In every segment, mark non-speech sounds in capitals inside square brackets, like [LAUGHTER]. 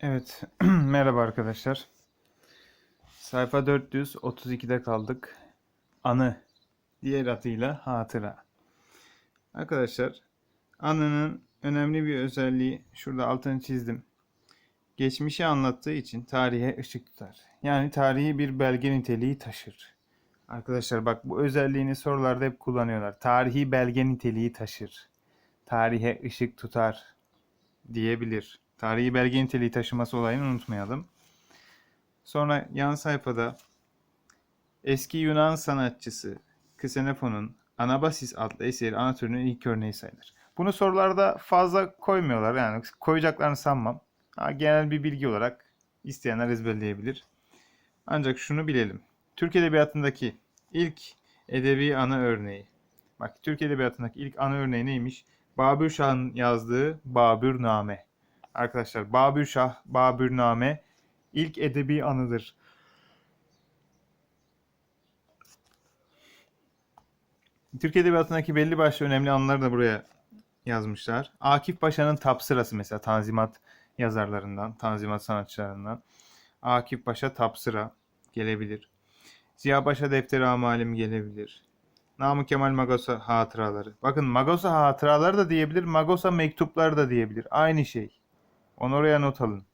Evet, [CLEARS THROAT] merhaba arkadaşlar. Sayfa 432'de kaldık. Anı, diğer adıyla hatıra. Arkadaşlar, anının önemli bir özelliği, şurada altını çizdim. Geçmişi anlattığı için tarihe ışık tutar. Yani tarihi bir belge niteliği taşır. Arkadaşlar bak bu özelliğini sorularda hep kullanıyorlar. Tarihi belge niteliği taşır. Tarihe ışık tutar diyebilir. Tarihi belge niteliği taşıması olayını unutmayalım. Sonra yan sayfada eski Yunan sanatçısı Ksenofos'un Anabasis adlı eseri ana türünün ilk örneği sayılır. Bunu sorularda fazla koymuyorlar yani koyacaklarını sanmam. Genel bir bilgi olarak isteyenler ezberleyebilir. Ancak şunu bilelim. Türk Edebiyatı'ndaki ilk edebi ana örneği. Bak Türk Edebiyatı'ndaki ilk ana örneği neymiş? Babür Şah'ın yazdığı Babürname. Arkadaşlar Babür Şah, Babürname ilk edebi anıdır. Türk Edebiyatı'ndaki belli başlı önemli anıları da buraya yazmışlar. Akif Paşa'nın Tapsırası mesela Tanzimat yazarlarından, Tanzimat sanatçılarından. Akif Paşa Tapsıra gelebilir. Ziya Paşa Defteri Amalim gelebilir. Namık Kemal Magosa hatıraları. Bakın Magosa hatıraları da diyebilir, Magosa mektupları da diyebilir. Aynı şey. Onu oraya not alın.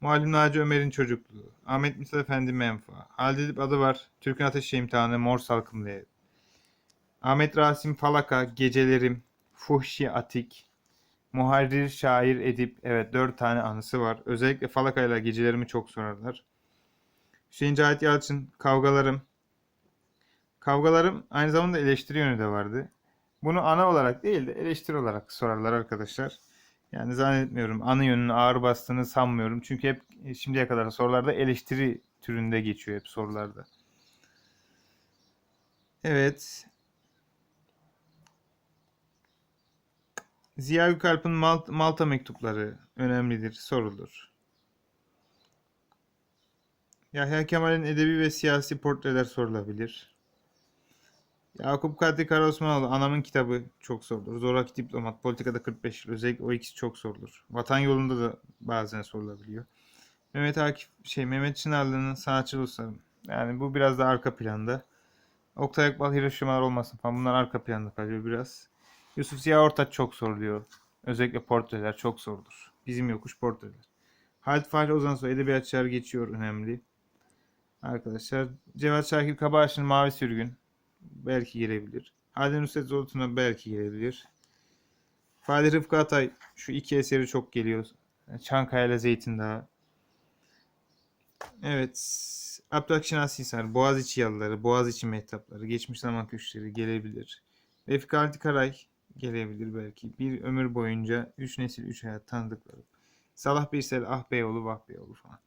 Muallim Naci Ömer'in çocukluğu. Ahmet Mithat Efendi Menfa. Halide Edip adı var. Türk'ün Ateşi İmtihanı. Mor Salkımlı. Ahmet Rasim Falaka. Gecelerim. Fuhşi Atik. Muharrir, şair, edip. Evet dört tane anısı var. Özellikle Falaka ile gecelerimi çok sorarlar. Hüseyin Cahit Yalçın. Kavgalarım. Kavgalarım aynı zamanda eleştiri yönü de vardı. Bunu ana olarak değil de eleştiri olarak sorarlar arkadaşlar. Yani zannetmiyorum anı yönünün ağır bastığını sanmıyorum. Çünkü hep şimdiye kadar sorularda eleştiri türünde geçiyor hep sorularda. Evet. Ziya Gökalp'in Malt- Malta mektupları önemlidir, sorulur. Yahya Kemal'in edebi ve siyasi portreler sorulabilir. Yakup Kadri Karaosmanoğlu Anamın kitabı çok sorulur. Zoraki Diplomat Politikada 45 yıl özellikle o ikisi çok sorulur. Vatan yolunda da bazen sorulabiliyor. Mehmet Akif şey Mehmet Çınarlı'nın sanatçı dostlarım. Yani bu biraz da arka planda. Oktay Akbal Hiroşimalar olmasın falan bunlar arka planda kalıyor biraz. Yusuf Ziya Ortaç çok soruluyor. Özellikle portreler çok sorulur. Bizim yokuş portreler. Halit Fahri Ozan Soy edebiyatçılar geçiyor önemli. Arkadaşlar Cevat Şakir Kabaş'ın Mavi Sürgün belki gelebilir. Halide Nusret Zorlu'na belki gelebilir. Fatih Rıfkı Atay şu iki eseri çok geliyor. Çankaya ile Zeytin Dağı. Evet. Abdülhak Hisar, Boğaziçi Yalıları, Boğaziçi Mehtapları, Geçmiş Zaman Köşkleri gelebilir. Refik Halit Karay gelebilir belki. Bir ömür boyunca üç nesil, üç hayat tanıdıkları. Salah Birsel, Ah Beyoğlu, Vah Beyoğlu falan.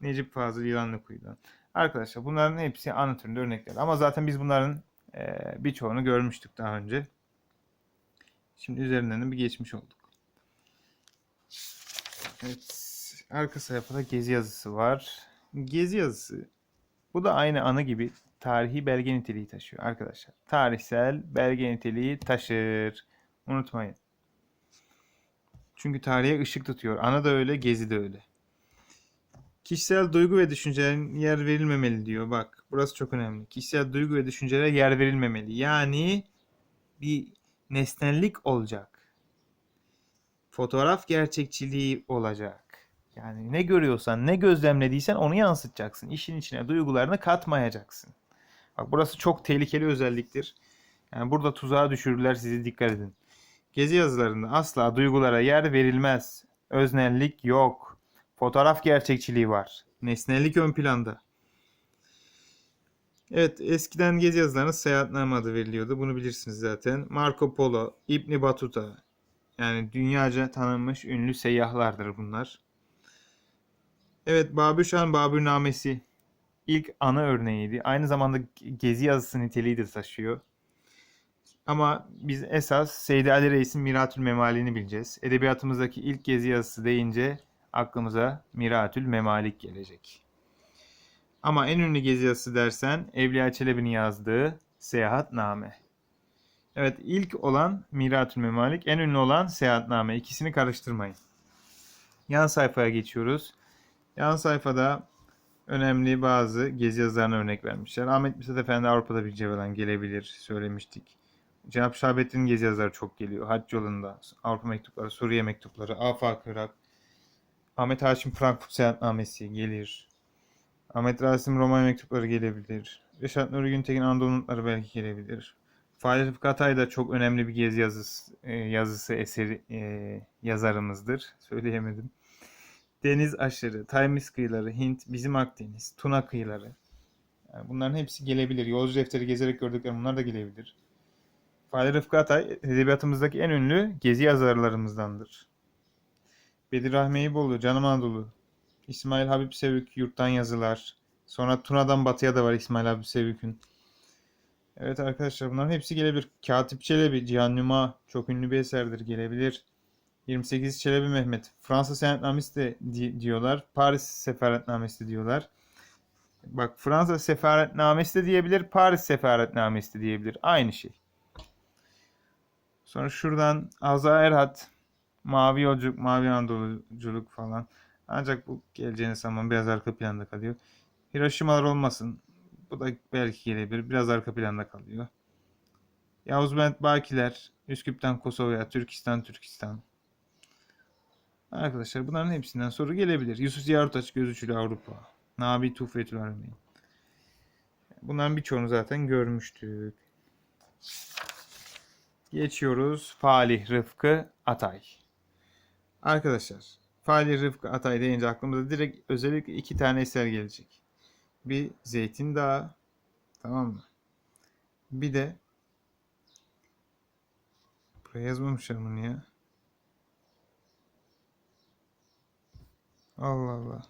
Necip Fazıl, Yılanlı Kuyu'dan. Arkadaşlar bunların hepsi anı türünde örnekler. Ama zaten biz bunların e, birçoğunu görmüştük daha önce. Şimdi üzerinden de bir geçmiş olduk. Evet. Arka sayfada gezi yazısı var. Gezi yazısı. Bu da aynı anı gibi tarihi belge niteliği taşıyor arkadaşlar. Tarihsel belge niteliği taşır. Unutmayın. Çünkü tarihe ışık tutuyor. Ana da öyle, gezi de öyle. Kişisel duygu ve düşüncelerin yer verilmemeli diyor. Bak burası çok önemli. Kişisel duygu ve düşüncelere yer verilmemeli. Yani bir nesnellik olacak. Fotoğraf gerçekçiliği olacak. Yani ne görüyorsan, ne gözlemlediysen onu yansıtacaksın. İşin içine duygularını katmayacaksın. Bak burası çok tehlikeli özelliktir. Yani burada tuzağa düşürürler sizi dikkat edin. Gezi yazılarında asla duygulara yer verilmez. Öznellik yok. Fotoğraf gerçekçiliği var. Nesnellik ön planda. Evet eskiden gezi yazılarına seyahatname adı veriliyordu. Bunu bilirsiniz zaten. Marco Polo, İbni Batuta. Yani dünyaca tanınmış ünlü seyyahlardır bunlar. Evet Babür Şah'ın Babürnamesi ilk ana örneğiydi. Aynı zamanda gezi yazısı niteliği de taşıyor. Ama biz esas Seydi Ali Reis'in Miratül Memali'ni bileceğiz. Edebiyatımızdaki ilk gezi yazısı deyince aklımıza Miratül Memalik gelecek. Ama en ünlü gezi yazısı dersen Evliya Çelebi'nin yazdığı Seyahatname. Evet ilk olan Miratül Memalik, en ünlü olan Seyahatname. İkisini karıştırmayın. Yan sayfaya geçiyoruz. Yan sayfada önemli bazı gezi yazılarına örnek vermişler. Ahmet Mithat Efendi Avrupa'da bir cevherden gelebilir söylemiştik. Cenab-ı Şahabettin'in gezi yazıları çok geliyor. Hac yolunda, Avrupa mektupları, Suriye mektupları, Afak Irak, Ahmet Haşim Frankfurt Seyahatnamesi gelir. Ahmet Rasim Romanya mektupları gelebilir. Reşat Nuri Güntekin Anadolu Notları belki gelebilir. Fahri Rıfkı Atay da çok önemli bir gezi yazısı, e, yazısı eseri e, yazarımızdır. Söyleyemedim. Deniz aşırı, Taymis kıyıları, Hint, bizim Akdeniz, Tuna kıyıları. Yani bunların hepsi gelebilir. Yolcu defteri gezerek gördüklerim bunlar da gelebilir. Fahri Rıfkı Atay edebiyatımızdaki en ünlü gezi yazarlarımızdandır. Bedir Rahmi Eyüboğlu, Canım Anadolu, İsmail Habib Sevük, Yurttan Yazılar. Sonra Tuna'dan Batı'ya da var İsmail Habib Sevük'ün. Evet arkadaşlar bunların hepsi gelebilir. Katip Çelebi, Cihan Numa çok ünlü bir eserdir gelebilir. 28 Çelebi Mehmet. Fransa Seyahatnamesi de di- diyorlar. Paris Sefaretnamesi de diyorlar. Bak Fransa Sefaretnamesi de diyebilir. Paris Sefaretnamesi de diyebilir. Aynı şey. Sonra şuradan Aza Erhat. Mavi Yolculuk, Mavi Anadoluculuk falan. Ancak bu geleceğini sanmam biraz arka planda kalıyor. Hiroşimalar olmasın. Bu da belki gelebilir. Biraz arka planda kalıyor. Yavuz Bent Bakiler, Üsküp'ten Kosova'ya, Türkistan, Türkistan. Arkadaşlar bunların hepsinden soru gelebilir. Yusuf Ziya Ortaç, Gözüçülü Avrupa. Nabi Tufetül Arameyn. Bunların birçoğunu zaten görmüştük. Geçiyoruz Falih Rıfkı Atay. Arkadaşlar Falih Rıfkı Atay deyince aklımıza direkt özellikle iki tane eser gelecek. Bir Zeytin Dağı tamam mı? Bir de buraya yazmamışlar bunu ya. Allah Allah.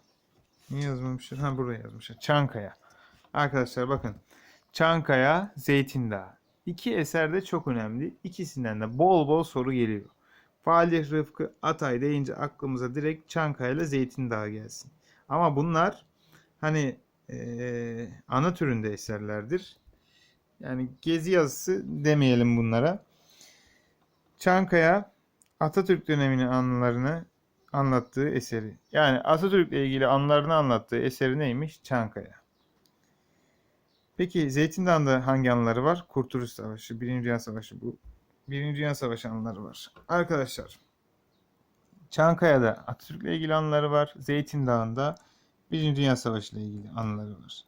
Niye yazmamışlar? Ha buraya yazmışlar. Çankaya. Arkadaşlar bakın. Çankaya, Zeytin Dağı. İki eser de çok önemli. İkisinden de bol bol soru geliyor. Falih Rıfkı Atay deyince aklımıza direkt Çankaya ile Zeytin Dağı gelsin. Ama bunlar hani eee ana türünde eserlerdir. Yani gezi yazısı demeyelim bunlara. Çankaya Atatürk döneminin anılarını anlattığı eseri. Yani Atatürk'le ilgili anılarını anlattığı eseri neymiş? Çankaya. Peki Zeytin Dağı'nda hangi anıları var? Kurtuluş Savaşı, Birinci Dünya Savaşı bu. Birinci Dünya Savaşı anıları var. Arkadaşlar Çankaya'da Atatürk'le ilgili anıları var. Zeytin Dağı'nda Birinci Dünya Savaşı ile ilgili anıları var.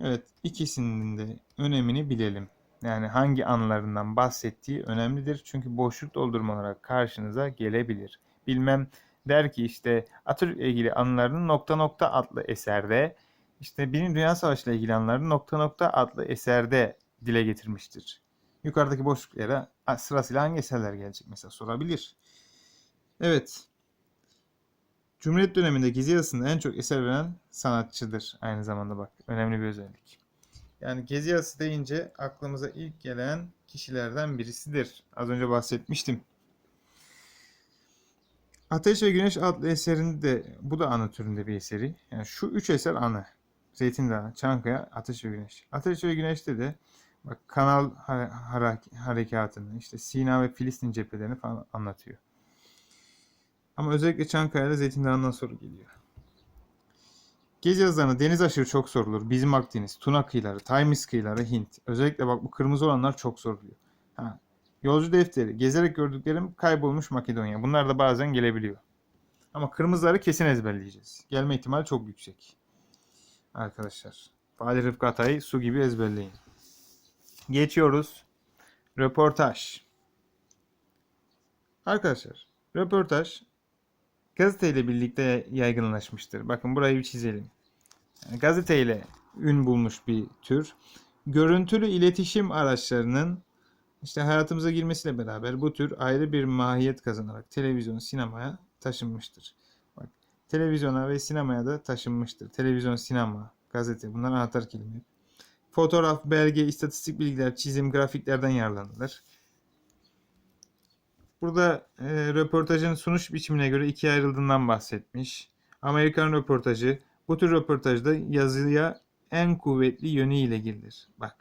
Evet ikisinin de önemini bilelim. Yani hangi anılarından bahsettiği önemlidir. Çünkü boşluk doldurma olarak karşınıza gelebilir. Bilmem der ki işte Atatürk'le ilgili anılarını nokta nokta adlı eserde işte Birinci Dünya Savaşı ile ilgili anılarını nokta nokta adlı eserde dile getirmiştir. Yukarıdaki boşluklara sırasıyla hangi eserler gelecek mesela sorabilir. Evet. Cumhuriyet döneminde Gezi yazısında en çok eser veren sanatçıdır. Aynı zamanda bak önemli bir özellik. Yani Gezi yazısı deyince aklımıza ilk gelen kişilerden birisidir. Az önce bahsetmiştim. Ateş ve Güneş adlı eserinde de bu da ana türünde bir eseri. Yani şu üç eser ana. Zeytin Dağı, Çankaya, Ateş ve Güneş. Ateş ve Güneş'te de bak kanal harekatını, işte Sina ve Filistin cephelerini falan anlatıyor. Ama özellikle Çankaya ile Zeytin Dağı'ndan soru geliyor. Gezi yazılarına deniz aşırı çok sorulur. Bizim Akdeniz, Tuna kıyıları, Taymis kıyıları, Hint. Özellikle bak bu kırmızı olanlar çok soruluyor. Ha. Yolcu defteri, gezerek gördüklerim kaybolmuş Makedonya. Bunlar da bazen gelebiliyor. Ama kırmızıları kesin ezberleyeceğiz. Gelme ihtimali çok yüksek. Arkadaşlar. Fahri Rıfkı Atay'ı su gibi ezberleyin. Geçiyoruz. Röportaj. Arkadaşlar, röportaj gazeteyle birlikte yaygınlaşmıştır. Bakın burayı bir çizelim. Yani gazeteyle ün bulmuş bir tür. Görüntülü iletişim araçlarının işte hayatımıza girmesiyle beraber bu tür ayrı bir mahiyet kazanarak televizyon, sinemaya taşınmıştır. Bak, televizyona ve sinemaya da taşınmıştır. Televizyon, sinema, gazete bunlar anahtar kelime. Fotoğraf, belge, istatistik bilgiler, çizim, grafiklerden yararlanılır. Burada e, röportajın sunuş biçimine göre ikiye ayrıldığından bahsetmiş. Amerikan röportajı bu tür röportajda yazıya en kuvvetli yönüyle girilir. Bak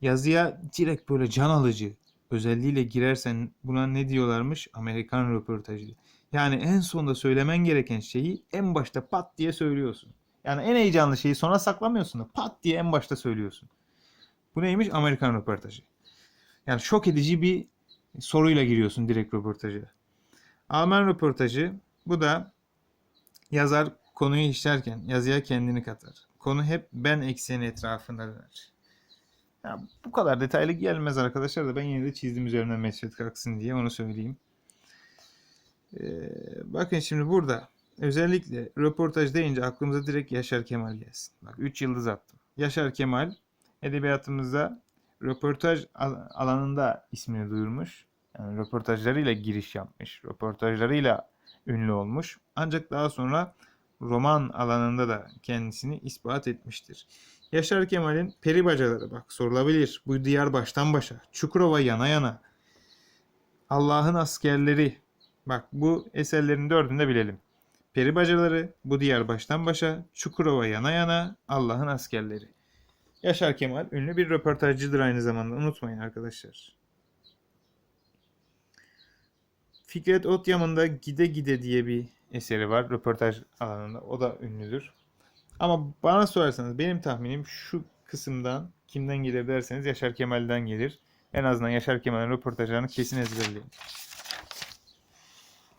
yazıya direkt böyle can alıcı özelliğiyle girersen buna ne diyorlarmış? Amerikan röportajı. Yani en sonda söylemen gereken şeyi en başta pat diye söylüyorsun. Yani en heyecanlı şeyi sona saklamıyorsun da pat diye en başta söylüyorsun. Bu neymiş? Amerikan röportajı. Yani şok edici bir soruyla giriyorsun direkt röportaja. Alman röportajı bu da yazar konuyu işlerken yazıya kendini katar. Konu hep ben ekseni etrafında döner. Ya bu kadar detaylı gelmez arkadaşlar da ben yine de çizdim üzerine mesvet kalksın diye onu söyleyeyim. Ee, bakın şimdi burada özellikle röportaj deyince aklımıza direkt Yaşar Kemal gelsin. Bak 3 yıldız attım. Yaşar Kemal edebiyatımızda röportaj al- alanında ismini duyurmuş. Yani röportajlarıyla giriş yapmış. Röportajlarıyla ünlü olmuş. Ancak daha sonra roman alanında da kendisini ispat etmiştir. Yaşar Kemal'in peri bacaları bak sorulabilir. Bu diyar baştan başa. Çukurova yana yana. Allah'ın askerleri. Bak bu eserlerin dördünü de bilelim. Peri bacaları, bu diyar baştan başa, Çukurova yana yana, Allah'ın askerleri. Yaşar Kemal ünlü bir röportajcıdır aynı zamanda. Unutmayın arkadaşlar. Fikret Otyam'ın da Gide Gide diye bir eseri var röportaj alanında. O da ünlüdür. Ama bana sorarsanız benim tahminim şu kısımdan kimden gelir derseniz Yaşar Kemal'den gelir. En azından Yaşar Kemal'in röportajlarını kesin ezberleyin.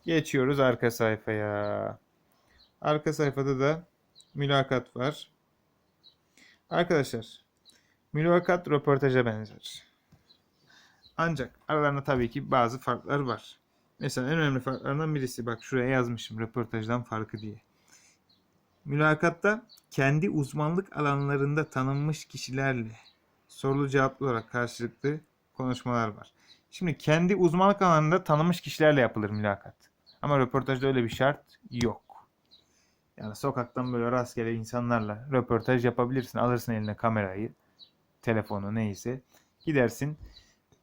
Geçiyoruz arka sayfaya. Arka sayfada da mülakat var. Arkadaşlar, mülakat röportaja benzer. Ancak aralarında tabii ki bazı farklar var. Mesela en önemli farklarından birisi bak şuraya yazmışım röportajdan farkı diye. Mülakatta kendi uzmanlık alanlarında tanınmış kişilerle sorulu cevaplı olarak karşılıklı konuşmalar var. Şimdi kendi uzmanlık alanında tanınmış kişilerle yapılır mülakat. Ama röportajda öyle bir şart yok. Yani sokaktan böyle rastgele insanlarla röportaj yapabilirsin. Alırsın eline kamerayı, telefonu neyse. Gidersin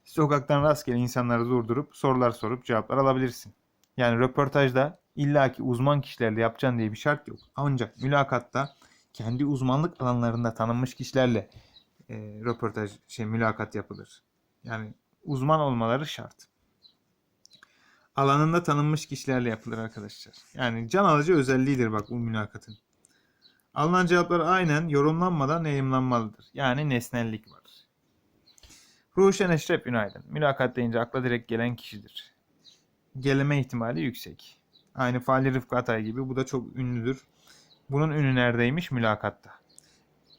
sokaktan rastgele insanları durdurup sorular sorup cevaplar alabilirsin. Yani röportajda illaki uzman kişilerle yapacaksın diye bir şart yok. Ancak mülakatta kendi uzmanlık alanlarında tanınmış kişilerle e, röportaj şey mülakat yapılır. Yani uzman olmaları şart. Alanında tanınmış kişilerle yapılır arkadaşlar. Yani can alıcı özelliğidir bak bu mülakatın. Alınan cevaplar aynen yorumlanmadan yayımlanmalıdır. Yani nesnellik var. Ruşen Eşref Günaydın. Mülakat deyince akla direkt gelen kişidir. Geleme ihtimali yüksek. Aynı Fahri Rıfkı Atay gibi bu da çok ünlüdür. Bunun ünü neredeymiş? Mülakatta.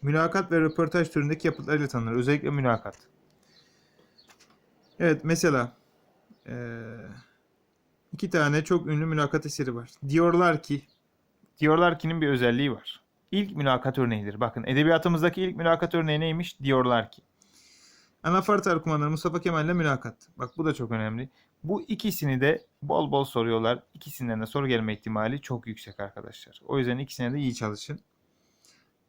Mülakat ve röportaj türündeki yapıtlarıyla tanınır. Özellikle mülakat. Evet mesela eee, iki tane çok ünlü mülakat eseri var. Diyorlar ki Diyorlar ki'nin bir özelliği var. İlk mülakat örneğidir. Bakın edebiyatımızdaki ilk mülakat örneği neymiş? Diyorlar ki. Anafart kumandanı Mustafa Kemal ile mülakat. Bak bu da çok önemli. Bu ikisini de bol bol soruyorlar. İkisinden de soru gelme ihtimali çok yüksek arkadaşlar. O yüzden ikisine de iyi çalışın.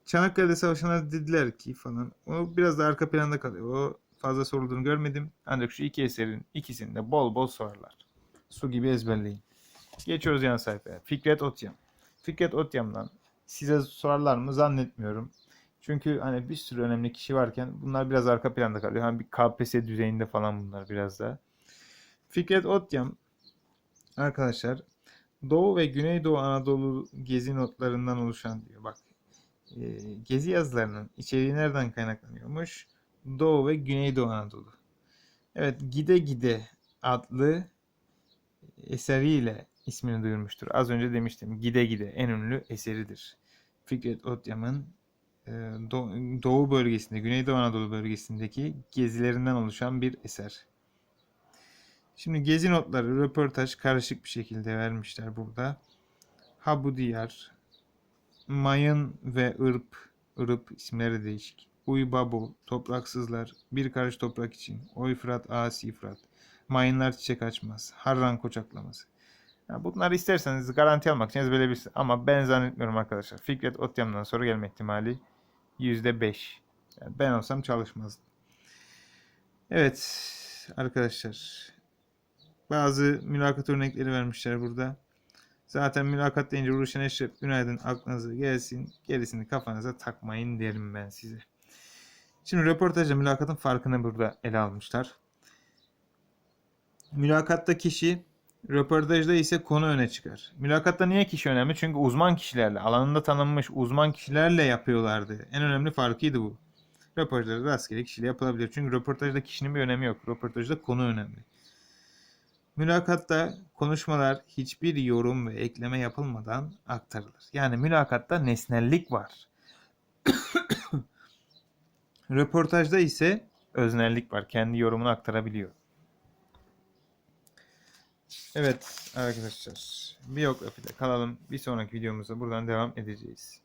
Çanakkale'de savaşanlar dediler ki falan. O biraz da arka planda kalıyor. O fazla sorulduğunu görmedim. Ancak şu iki eserin ikisini de bol bol sorarlar. Su gibi ezberleyin. Geçiyoruz yan sayfaya. Fikret Otyam. Fikret Otyam'dan size sorarlar mı zannetmiyorum. Çünkü hani bir sürü önemli kişi varken bunlar biraz arka planda kalıyor. Hani bir KPSS düzeyinde falan bunlar biraz daha. Fikret Otyam arkadaşlar Doğu ve Güneydoğu Anadolu gezi notlarından oluşan diyor. Bak e, gezi yazılarının içeriği nereden kaynaklanıyormuş? Doğu ve Güneydoğu Anadolu. Evet Gide Gide adlı eseriyle ismini duyurmuştur. Az önce demiştim. Gide Gide en ünlü eseridir. Fikret Otyam'ın e, Do- Doğu bölgesinde, Güneydoğu Anadolu bölgesindeki gezilerinden oluşan bir eser. Şimdi gezi notları, röportaj karışık bir şekilde vermişler burada. Ha bu diyar, Mayın ve Irp, Irp isimleri değişik. Uy Babo, Topraksızlar, Bir Karış Toprak için, Oy Fırat, Asi Fırat, Mayınlar Çiçek Açmaz, Harran Koçaklaması. Ya bunları isterseniz garanti almak için ezberleyebilirsiniz. Ama ben zannetmiyorum arkadaşlar. Fikret Otyam'dan soru gelme ihtimali %5. Yani ben olsam çalışmazdım. Evet arkadaşlar. Bazı mülakat örnekleri vermişler burada. Zaten mülakat deyince Ruşen Eşref günaydın aklınıza gelsin. Gerisini kafanıza takmayın derim ben size. Şimdi röportajla mülakatın farkını burada ele almışlar. Mülakatta kişi Röportajda ise konu öne çıkar. Mülakatta niye kişi önemli? Çünkü uzman kişilerle, alanında tanınmış uzman kişilerle yapıyorlardı. En önemli farkıydı bu. Röportajda rastgele kişiyle yapılabilir. Çünkü röportajda kişinin bir önemi yok. Röportajda konu önemli. Mülakatta konuşmalar hiçbir yorum ve ekleme yapılmadan aktarılır. Yani mülakatta nesnellik var. [COUGHS] Röportajda ise öznellik var. Kendi yorumunu aktarabiliyor. Evet arkadaşlar. Biyografide kalalım. Bir sonraki videomuzda buradan devam edeceğiz.